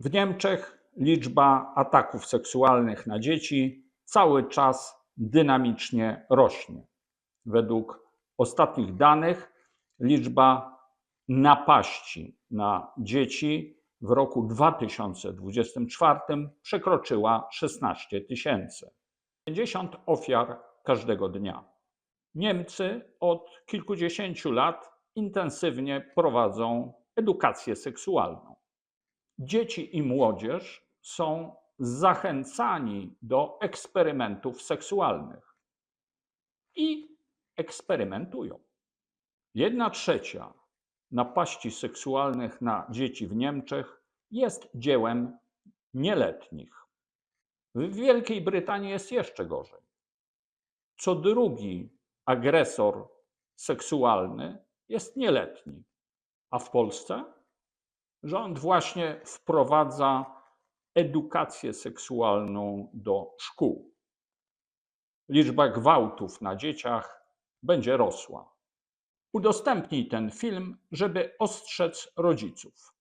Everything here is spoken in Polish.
W Niemczech liczba ataków seksualnych na dzieci cały czas dynamicznie rośnie. Według ostatnich danych liczba napaści na dzieci w roku 2024 przekroczyła 16 tysięcy. 50 ofiar każdego dnia. Niemcy od kilkudziesięciu lat intensywnie prowadzą edukację seksualną. Dzieci i młodzież są zachęcani do eksperymentów seksualnych i eksperymentują. Jedna trzecia napaści seksualnych na dzieci w Niemczech jest dziełem nieletnich. W Wielkiej Brytanii jest jeszcze gorzej. Co drugi agresor seksualny jest nieletni, a w Polsce rząd właśnie wprowadza edukację seksualną do szkół. Liczba gwałtów na dzieciach będzie rosła. Udostępnij ten film, żeby ostrzec rodziców.